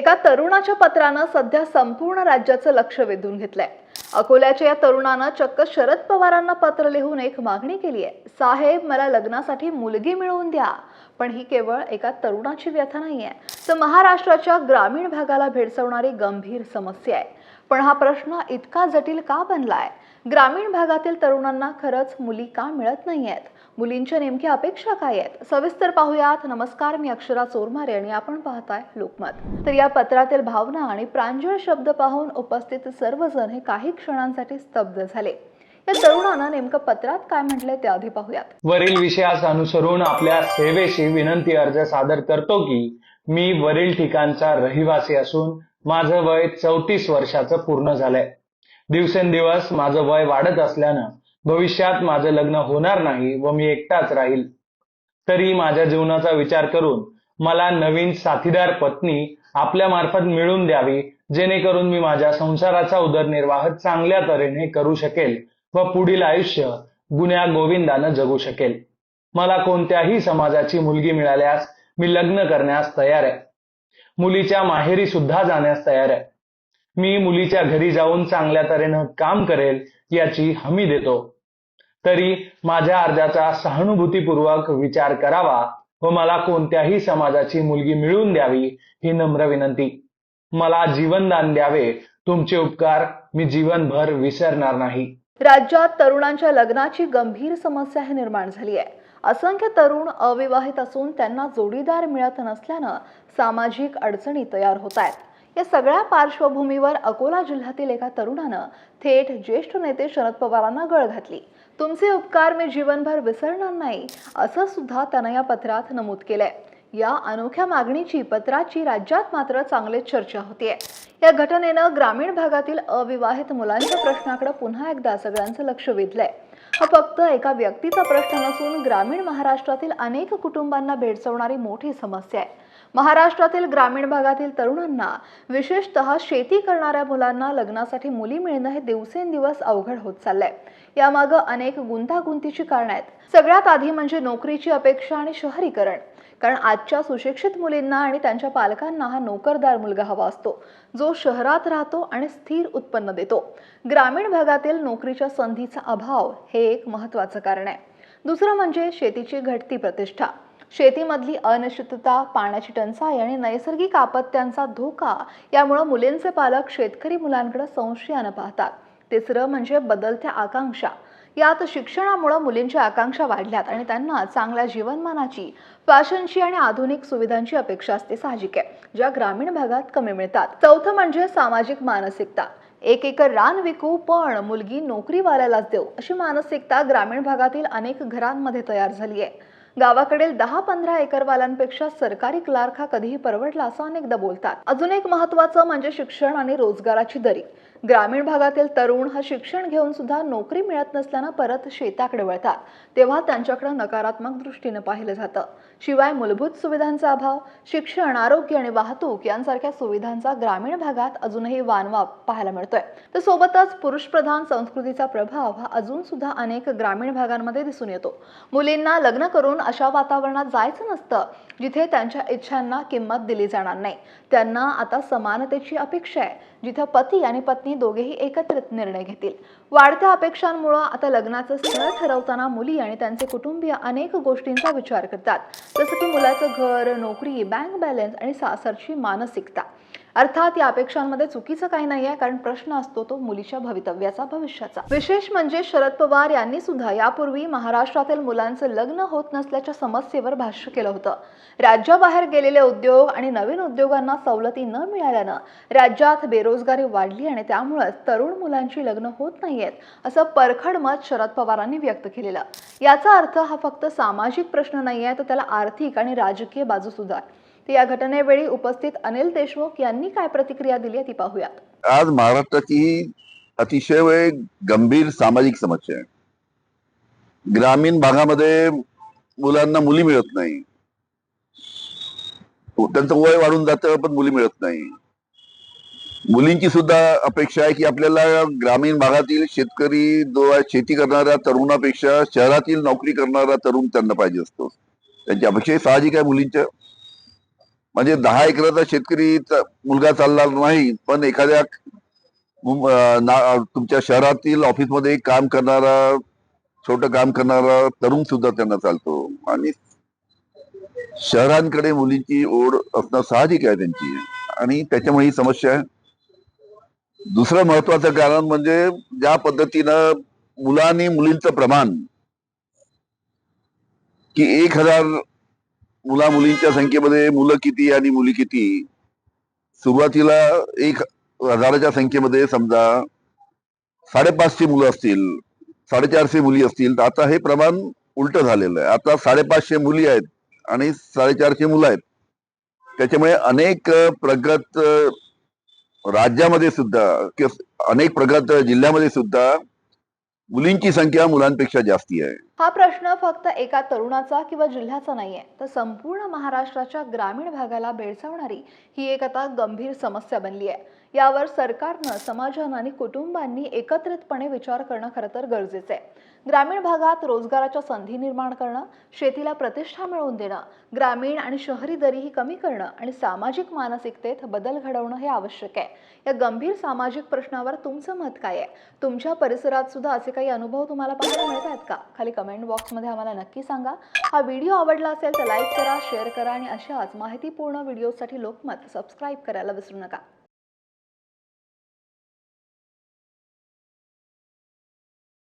एका तरुणाच्या पत्रानं सध्या संपूर्ण राज्याचं लक्ष वेधून घेतलंय. अकोल्याच्या या तरुणानं चक्क शरद पवारांना पत्र लिहून एक मागणी केली आहे. साहेब मला लग्नासाठी मुलगी मिळवून द्या पण ही केवळ एका तरुणाची व्यथा नाहीये. तर महाराष्ट्राच्या ग्रामीण भागाला भेडसवणारी गंभीर समस्या आहे. पण हा प्रश्न इतका जटिल का बनला आहे ग्रामीण भागातील तरुणांना खरंच मुली का मिळत नाही आहेत मुलींच्या नेमक्या अपेक्षा काय आहेत? सविस्तर पाहूयात. नमस्कार मी अक्षरा चोरमारे आणि आपण पाहताय लोकमत. तर या पत्रातील भावना आणि प्रांजळ शब्द पाहून उपस्थित सर्वजण हे काही क्षणांसाठी स्तब्ध झाले. या तरुणानं नेमकं पत्रात काय म्हटलंय ते आधी पाहूयात. वरील विषयास अनुसरून आपल्या सेवेशी विनंती अर्ज सादर करतो की मी वरील ठिकाणचा रहिवासी असून माझं वय चौतीस वर्षाचं पूर्ण झालंय. दिवसेंदिवस माझं वय वाढत असल्यानं भविष्यात माझं लग्न होणार नाही व मी एकटाच राहील. तरी माझ्या जीवनाचा विचार करून मला नवीन साथीदार पत्नी आपल्या मार्फत मिळून द्यावी जेणेकरून मी माझ्या संसाराचा उदरनिर्वाह चांगल्या तऱ्हेने करू शकेल व पुढील आयुष्य गुन्ह्या गोविंदानं जगू शकेल. मला कोणत्याही समाजाची मुलगी मिळाल्यास मी लग्न करण्यास तयार आहे. मुलीच्या माहेरी सुद्धा जाण्यास तयार आहे. मी मुलीच्या घरी जाऊन चांगल्या तऱ्हेनं काम करेल याची हमी देतो. तरी माझ्या अर्जाचा सहानुभूतीपूर्वक विचार करावा व मला कोणत्याही समाजाची मुलगी मिळवून द्यावी ही नम्र विनंती. मला जीवनदान द्यावे तुमचे उपकार मी जीवनभर विसरणार नाही. राज्यात तरुणांच्या लग्नाची गंभीर समस्या ही निर्माण झाली आहे. असंख्य तरुण अविवाहित असून त्यांना जोडीदार मिळत नसल्यानं सामाजिक अडचणी तयार होत आहेत. या सगळ्या पार्श्वभूमीवर अकोला जिल्ह्यातील एका तरुणानं थेट ज्येष्ठ नेते शरद पवारांना गळ घातली. तुमचे उपकार मी जीवनभर विसरणार नाही असं सुद्धा त्यानं या पत्रात नमूद केलंय. या अनोख्या मागणीची पत्राची राज्यात मात्र चांगलीच चर्चा होतीये. या घटनेनं ग्रामीण भागातील अविवाहित मुलांच्या प्रश्नाकडे पुन्हा एकदा सगळ्यांचं लक्ष वेधलंय. हा फक्त एका व्यक्तीचा प्रश्न नसून ग्रामीण महाराष्ट्रातील अनेक कुटुंबांना भेडसवणारी मोठी समस्या आहे. महाराष्ट्रातील ग्रामीण भागातील तरुणांना विशेषतः शेती करणाऱ्या मुलांना लग्नासाठी मुली मिळणं हे दिवसेंदिवस अवघड होत चाललंय. यामागं अनेक गुंतागुंतीची कारणं आहेत. सगळ्यात आधी म्हणजे नोकरीची अपेक्षा आणि शहरीकरण. कारण आजच्या सुशिक्षित मुलींना आणि त्यांच्या पालकांना हा नोकरदार मुलगा हवा असतो. जो शहरात राहतो आणि स्थिर उत्पन्न देतो. ग्रामीण भागातील नोकरीच्या संधीचा अभाव हे एक महत्त्वाचं कारण आहे. दुसरं म्हणजे शेतीची घटती प्रतिष्ठा. शेतीमधली अनिश्चितता पाण्याची टंचाई आणि नैसर्गिक आपत्त्यांचा धोका यामुळं मुलींचे पालक शेतकरी मुलांकडे संशयानं पाहतात. तिसरं म्हणजे बदलत्या आकांक्षा. यात शिक्षणामुळं मुलींच्या आकांक्षा वाढल्यात आणि त्यांना चांगल्या जीवनमानाची फॅशनची आणि आधुनिक सुविधांची अपेक्षा असते साहजिक आहे ज्या ग्रामीण भागात कमी मिळतात. चौथं म्हणजे सामाजिक मानसिकता. एक एकर रान विकू पण मुलगी नोकरीवाल्यालाच देऊ अशी मानसिकता ग्रामीण भागातील अनेक घरांमध्ये तयार झाली आहे गावाकडील दहा पंधरा एकरवाल्यांपेक्षा सरकारी क्लार्क हा कधीही परवडला असं अनेकदा बोलतात. अजून एक महत्वाचं म्हणजे शिक्षण आणि रोजगाराची दरी. ग्रामीण भागातील तरुण हा शिक्षण घेऊन सुद्धा नोकरी मिळत नसल्यानं परत शेताकडे वळतात. तेव्हा त्यांच्याकडे नकारात्मक दृष्टीनं पाहिलं जातं. शिवाय मूलभूत सुविधांचा अभाव शिक्षण आरोग्य आणि वाहतूक यांसारख्या सुविधांचा ग्रामीण भागात अजूनही वानवा पाहायला मिळतोय. तर सोबतच पुरुषप्रधान संस्कृतीचा प्रभाव हा अजून सुद्धा अनेक ग्रामीण भागांमध्ये दिसून येतो. मुलींना लग्न करून अशा वातावरणात जायचं नसतं. जिथे त्यांच्या इच्छांना किंमत दिली जाणार नाही. त्यांना आता समानतेची अपेक्षा आहे जिथं पती आणि पत्नी दोघेही एकत्रित निर्णय घेतील. वाढत्या अपेक्षांमुळं आता लग्नाचं स्थळ ठरवताना मुली आणि त्यांचे कुटुंबीय अनेक गोष्टींचा विचार करतात. जसं की मुलाचं घर नोकरी बँक बॅलन्स आणि सासरची मानसिकता. अर्थात या अपेक्षांमध्ये चुकीचं काही नाही आहे कारण प्रश्न असतो तो मुलीच्या भवितव्याचा भविष्याचा. विशेष म्हणजे शरद पवार यांनी सुद्धा यापूर्वी महाराष्ट्रातील मुलांचं लग्न होत नसल्याच्या समस्येवर भाष्य केलं होतं. राज्याबाहेर गेलेले उद्योग आणि नवीन उद्योगांना सवलती न मिळाल्यानं राज्यात बेरोजगारी वाढली आणि त्यामुळेच तरुण मुलांची लग्न होत नाही नाहीयेत असं परखड मत शरद पवारांनी व्यक्त केलेलं. याचा अर्थ हा फक्त सामाजिक प्रश्न नाही आहे तर त्याला आर्थिक आणि राजकीय बाजू सुद्धा आहे. तर या घटनेवेळी उपस्थित अनिल देशमुख यांनी काय प्रतिक्रिया दिली आहे ती पाहूयात. आज महाराष्ट्राची अतिशय गंभीर सामाजिक समस्या आहे. ग्रामीण भागामध्ये मुलांना मुली मिळत नाही. त्यांचं वय वाढून जातं पण मुली मिळत नाही. मुलींची सुद्धा अपेक्षा आहे की आपल्याला ग्रामीण भागातील शेतकरी जो आहे शेती करणाऱ्या तरुणापेक्षा शहरातील नोकरी करणारा तरुण त्यांना पाहिजे असतो. त्यांची अपेक्षा साहजिक आहे मुलींच्या. म्हणजे दहा एकराचा शेतकरी मुलगा चालणार नाही पण एखाद्या तुमच्या शहरातील ऑफिसमध्ये काम करणारा छोटं काम करणारा तरुण सुद्धा त्यांना चालतो. आणि शहरांकडे मुलींची ओढ असणं साहजिक आहे त्यांची. आणि त्याच्यामुळे ही समस्या आहे. दुसरं महत्वाचं कारण म्हणजे ज्या पद्धतीनं मुलांनी आणि मुलींचं प्रमाण की एक हजार मुला मुलींच्या संख्येमध्ये मुलं किती आणि मुली किती सुरुवातीला एक हजाराच्या संख्येमध्ये समजा साडेपाचशे मुलं असतील साडेचारशे मुली असतील तर आता हे प्रमाण उलट झालेलं आहे. आता साडेपाचशे मुली आहेत आणि साडेचारशे मुलं आहेत. त्याच्यामुळे अनेक प्रगत राज्यामध्ये सुद्धा अनेक प्रगत जिल्ह्यामध्ये सुद्धा मुलींची संख्या मुलांपेक्षा जास्ती आहे. हा प्रश्न फक्त एका तरुणाचा किंवा जिल्ह्याचा नाहीये तर संपूर्ण महाराष्ट्राच्या ग्रामीण भागाला भेडसावणारी ही एक आता गंभीर समस्या बनली आहे यावर सरकारनं समाजानं आणि कुटुंबांनी एकत्रितपणे विचार करणं खरं तर गरजेचं आहे ग्रामीण भागात रोजगाराच्या संधी निर्माण करणं शेतीला प्रतिष्ठा मिळवून देणं ग्रामीण आणि शहरी दरीही कमी करणं आणि सामाजिक मानसिकतेत बदल घडवणं हे आवश्यक आहे या गंभीर सामाजिक प्रश्नावर तुमचं मत काय आहे? तुमच्या परिसरात सुद्धा असे काही अनुभव तुम्हाला पाहायला मिळत आहेत का? खाली कमेंट बॉक्समध्ये आम्हाला नक्की सांगा. हा व्हिडिओ आवडला असेल तर लाईक करा शेअर करा आणि अशाच माहितीपूर्ण व्हिडिओसाठी लोकमत सबस्क्राईब करायला विसरू नका.